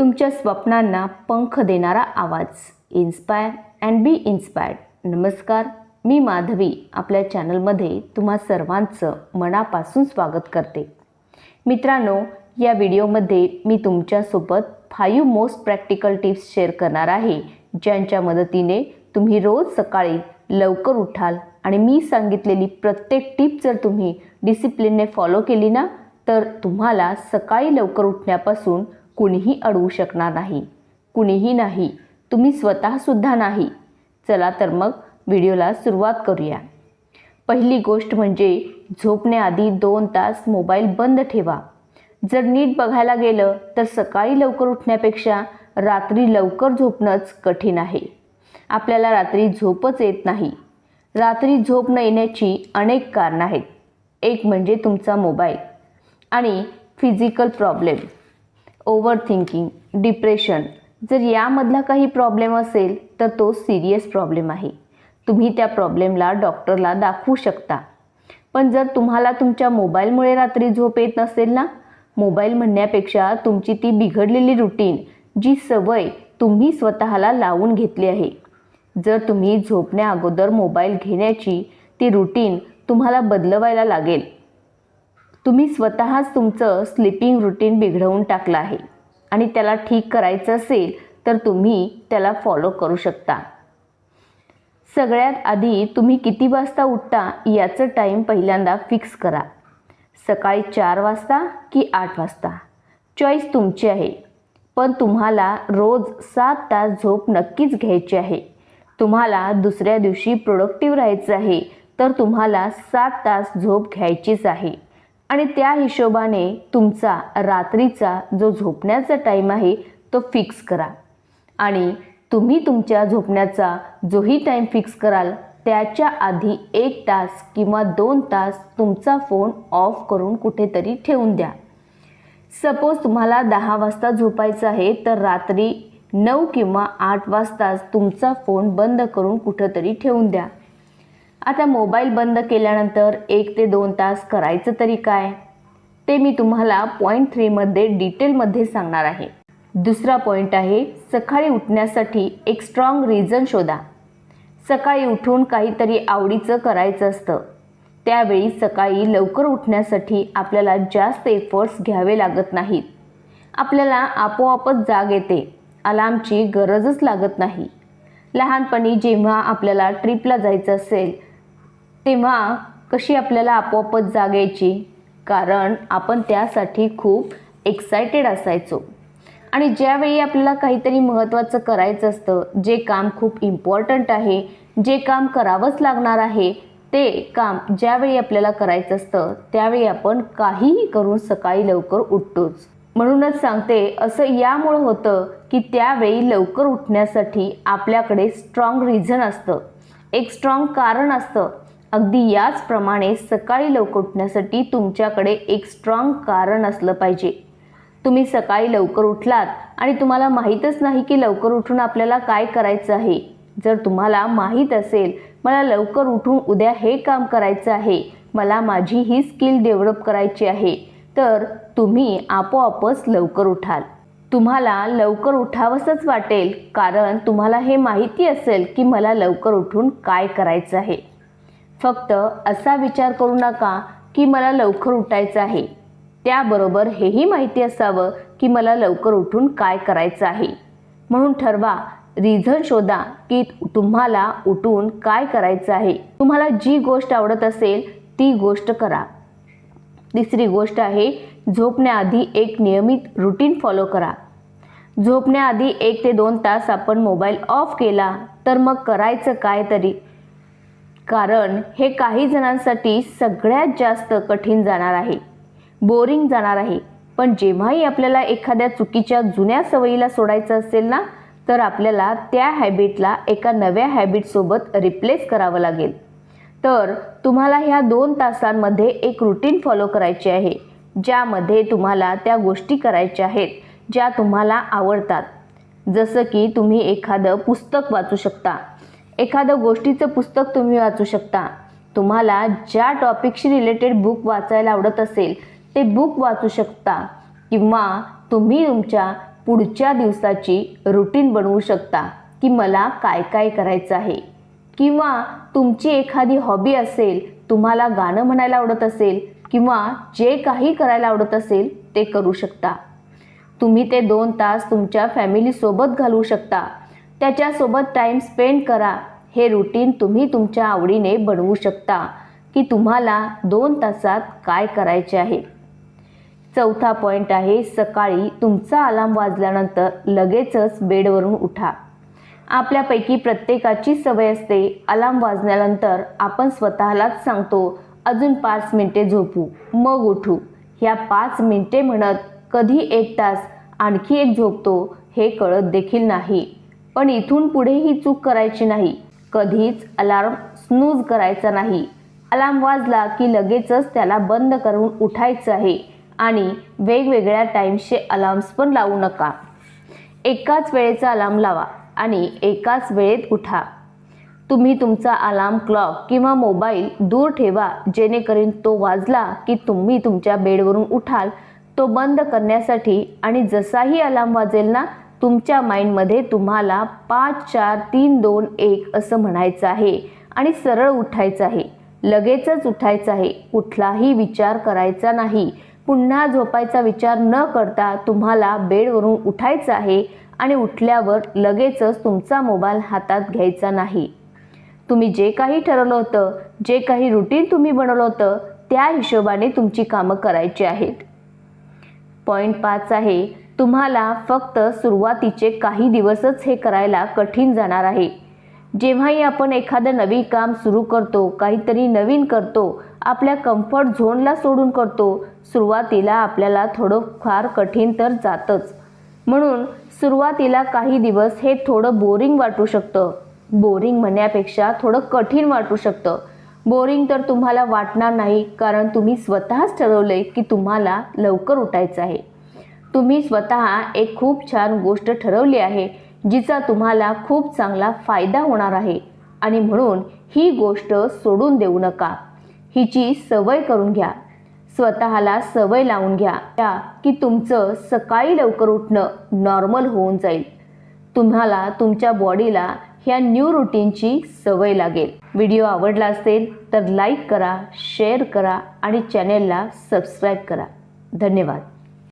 तुमच्या स्वप्नांना पंख देणारा आवाज. इन्स्पायर अँड बी इन्स्पायर्ड नमस्कार मी माधवी. आपल्या चॅनलमध्ये तुम्हा सर्वांचं मनापासून स्वागत करते. मित्रांनो या व्हिडिओमध्ये मी तुमच्यासोबत five most practical tips share करणार आहे ज्यांच्या मदतीने तुम्ही रोज सकाळी लवकर उठाल. आणि मी सांगितलेली प्रत्येक टीप जर तुम्ही डिसिप्लिनने फॉलो केली ना तर तुम्हाला सकाळी लवकर उठण्यापासून कुणीही अडवू शकणार नाही. कुणीही नाही. तुम्ही स्वतःसुद्धा नाही. चला तर मग व्हिडिओला सुरुवात करूया. पहिली गोष्ट म्हणजे झोपण्याआधी दोन तास मोबाईल बंद ठेवा. जर नीट बघायला गेलं तर सकाळी लवकर उठण्यापेक्षा रात्री लवकर झोपणंच कठीण आहे. आपल्याला रात्री झोपच येत नाही. रात्री झोप न येण्याची अनेक कारणं आहेत. एक म्हणजे तुमचा मोबाईल आणि physical problem overthinking depression. जर यामधला काही प्रॉब्लेम असेल तर तो सिरियस प्रॉब्लेम आहे. तुम्ही त्या प्रॉब्लेमला डॉक्टरला दाखवू शकता. पण जर तुम्हाला तुमच्या मोबाईलमुळे रात्री झोप येत नसेल ना? मोबाईल म्हणण्यापेक्षा तुमची ती बिघडलेली रुटीन जी सवय तुम्ही स्वतःला लावून घेतली आहे. जर तुम्ही झोपण्या अगोदर मोबाईल घेण्याची ती रुटीन तुम्हाला बदलवायला लागेल. तुम्ही स्वतःच तुमचं स्लिपिंग रुटीन बिघडवून टाकलं आहे. आणि त्याला ठीक करायचं असेल तर तुम्ही त्याला फॉलो करू शकता. सगळ्यात आधी तुम्ही किती वाजता उठता याचं टाईम पहिल्यांदा फिक्स करा. सकाळी चार वाजता की आठ वाजता? चॉईस तुमची आहे. पण तुम्हाला रोज सात तास झोप नक्कीच घ्यायची आहे. तुम्हाला दुसऱ्या दिवशी प्रोडक्टिव्ह राहायचं आहे तर तुम्हाला सात तास झोप घ्यायचीच आहे. आणि त्या हिशोबाने तुमचा रात्रीचा जो झोपण्याचा टाईम आहे तो फिक्स करा. आणि तुम्ही तुमच्या झोपण्याचा जोही टाईम फिक्स कराल त्याच्या आधी एक तास किंवा दोन तास तुमचा फोन ऑफ करून कुठेतरी ठेवून द्या. सपोज तुम्हाला दहा वाजता झोपायचं आहे तर रात्री नऊ किंवा आठ वाजताच तुमचा फोन बंद करून कुठंतरी ठेवून द्या. आता मोबाईल बंद केल्यानंतर एक ते दोन तास करायचं तरी काय? ते मी तुम्हाला पॉईंट थ्रीमध्ये डिटेलमध्ये सांगणार आहे. दुसरा पॉईंट आहे सकाळी उठण्यासाठी एक स्ट्रॉंग रिझन शोधा. सकाळी उठून काहीतरी आवडीचं करायचं असतं. त्यावेळी सकाळी लवकर उठण्यासाठी आपल्याला जास्त एफर्ट्स घ्यावे लागत नाहीत. आपल्याला आपोआपच जाग येते. अलार्मची गरजच लागत नाही. लहानपणी जेव्हा आपल्याला ट्रिपला जायचं असेल तेव्हा कशी आपल्याला आपोआपच जाग यायची? कारण आपण त्यासाठी खूप एक्सायटेड असायचो. आणि ज्यावेळी आपल्याला काहीतरी महत्त्वाचं करायचं असतं जे काम खूप इम्पॉर्टंट आहे जे काम करावंच लागणार आहे ते काम ज्यावेळी आपल्याला करायचं असतं त्यावेळी आपण काहीही करून सकाळी लवकर उठतोच. म्हणूनच सांगते असं यामुळं होतं की त्यावेळी लवकर उठण्यासाठी आपल्याकडे स्ट्रॉंग रिझन असतं. एक स्ट्रॉंग कारण असतं. अगदी याचप्रमाणे सकाळी लवकर उठण्यासाठी तुमच्याकडे एक स्ट्रॉंग कारण असलं पाहिजे. तुम्ही सकाळी लवकर उठलात आणि तुम्हाला माहीतच नाही की लवकर उठून आपल्याला काय करायचं आहे. जर तुम्हाला माहीत असेल मला लवकर उठून उद्या हे काम करायचं आहे मला माझी ही स्किल डेव्हलप करायची आहे तर तुम्ही आपोआपच लवकर उठाल. तुम्हाला लवकर उठावंसंच वाटेल कारण तुम्हाला हे माहिती असेल की मला लवकर उठून काय करायचं आहे. फक्त असा विचार करू नका की मला लवकर उठायचं आहे. त्याबरोबर हेही माहिती असावं की मला लवकर उठून काय करायचं आहे. म्हणून ठरवा रिझन शोधा की तुम्हाला उठून काय करायचं आहे. तुम्हाला जी गोष्ट आवडत असेल ती गोष्ट करा. तिसरी गोष्ट आहे झोपण्याआधी एक नियमित रुटीन फॉलो करा. झोपण्याआधी एक ते दोन तास आपण मोबाईल ऑफ केला तर मग करायचं काय तरी? कारण हे काही जणांसाठी सगळ्यात जास्त कठीण जाणार आहे. बोरिंग जाणार आहे. पण जेव्हाही आपल्याला एखाद्या चुकीच्या जुन्या सवयीला सोडायचं असेल ना तर आपल्याला त्या हॅबिटला एका नव्या हॅबिटसोबत रिप्लेस करावं लागेल. तर तुम्हाला ह्या दोन तासांमध्ये एक रुटीन फॉलो करायचे आहे ज्यामध्ये तुम्हाला त्या गोष्टी करायच्या आहेत ज्या तुम्हाला आवडतात. जसं की तुम्ही एखादं पुस्तक वाचू शकता एखादं गोष्टीचं पुस्तक तुम्ही वाचू शकता. तुम्हाला ज्या टॉपिकशी रिलेटेड बुक वाचायला आवडत असेल ते बुक वाचू शकता. किंवा तुम्ही तुमच्या पुढच्या दिवसाची रुटीन बनवू शकता की मला काय काय करायचं आहे. किंवा तुमची एखादी हॉबी असेल तुम्हाला गाणं म्हणायला आवडत असेल किंवा जे काही करायला आवडत असेल ते करू शकता. तुम्ही ते दोन तास तुमच्या फॅमिलीसोबत घालवू शकता. त्याच्यासोबत टाईम स्पेंड करा. हे रुटीन तुम्ही तुमच्या आवडीने बनवू शकता की तुम्हाला दोन तासात काय करायचे आहे. चौथा पॉईंट आहे सकाळी तुमचा अलार्म वाजल्यानंतर लगेचच बेडवरून उठा. आपल्यापैकी प्रत्येकाची सवय असते अलार्म वाजल्यानंतर आपण स्वतःलाच सांगतो अजून पाच मिनिटे झोपू मग उठू. ह्या पाच मिनिटे म्हणत कधी एक तास आणखी एक झोपतो हे कळत देखील नाही. पण इथून पुढे ही चूक करायची नाही. कधीच अलार्म स्नूज करायचा नाही. अलार्म वाजला की लगेचच त्याला बंद करून उठायचं आहे आणि वेगवेगळ्या टाईम्सचे अलार्म्स पण लावू नका. एकाच वेळेचा अलार्म लावा आणि एकाच वेळेत उठा. तुम्ही तुमचा अलार्म क्लॉक किंवा मोबाईल दूर ठेवा जेणेकरून तो वाजला की तुम्ही तुमच्या बेडवरून उठाल. तो बंद करण्यासाठी आणि जसाही अलार्म वाजेल ना तुमच्या माइंडमध्ये तुम्हाला पाच चार तीन दोन एक असं म्हणायचं आहे आणि सरळ उठायचं आहे. लगेचच उठायचं आहे. कुठलाही विचार करायचा नाही. पुन्हा झोपायचा विचार न करता तुम्हाला बेडवरून उठायचं आहे आणि उठल्यावर लगेचच तुमचा मोबाईल हातात घ्यायचा नाही. तुम्ही जे काही ठरवलं होतं जे काही रुटीन तुम्ही बनवलं होतं त्या हिशोबाने तुमची कामं करायची आहेत. पॉईंट पाच आहे. तुम्हाला फक्त सुरुवातीचे काही दिवसच हे करायला कठीण जाणार आहे. जेव्हाही आपण एखादं नवीन काम सुरू करतो काहीतरी नवीन करतो आपल्या कम्फर्ट झोनला सोडून करतो सुरुवातीला आपल्याला थोडं फार कठीण तर जातच. म्हणून सुरुवातीला काही दिवस हे थोडं बोरिंग वाटू शकतं. बोरिंग म्हणण्यापेक्षा थोडं कठीण वाटू शकतं. बोरिंग तर तुम्हाला वाटणार नाही कारण तुम्ही स्वतःच ठरवले की तुम्हाला लवकर उठायचं आहे. तुम्ही स्वतः एक खूप छान गोष्ट ठरवली आहे जिचा तुम्हाला खूप चांगला फायदा होणार आहे. आणि म्हणून ही गोष्ट सोडून देऊ नका. हिची सवय करून घ्या. स्वतःला सवय लावून घ्या. त्या की तुमचं सकाळी लवकर उठणं नॉर्मल होऊन जाईल. तुम्हाला तुमच्या बॉडीला ह्या न्यू रुटीनची सवय लागेल. व्हिडिओ आवडला असेल तर लाईक करा शेअर करा आणि चॅनेलला सबस्क्राईब करा. धन्यवाद.